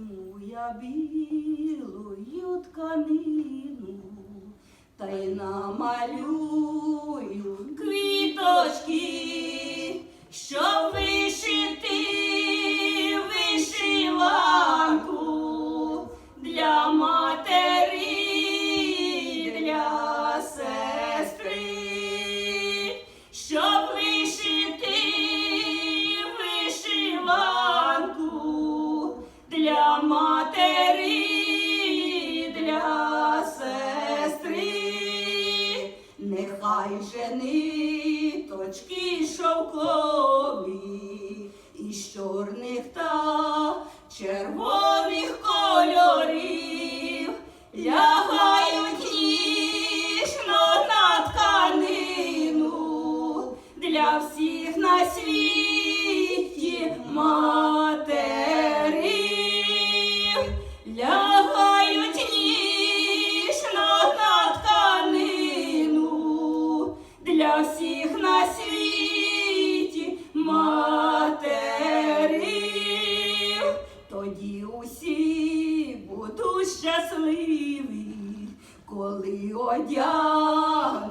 Візьму я білою тканину та й намалюю квіточки, щоб нехай же ниточки шовкові із чорних та червоних кольорів. Лягають ніжно на тканину для всіх на світі для всіх на світі матерів. Тоді усі будуть щасливі, коли одяг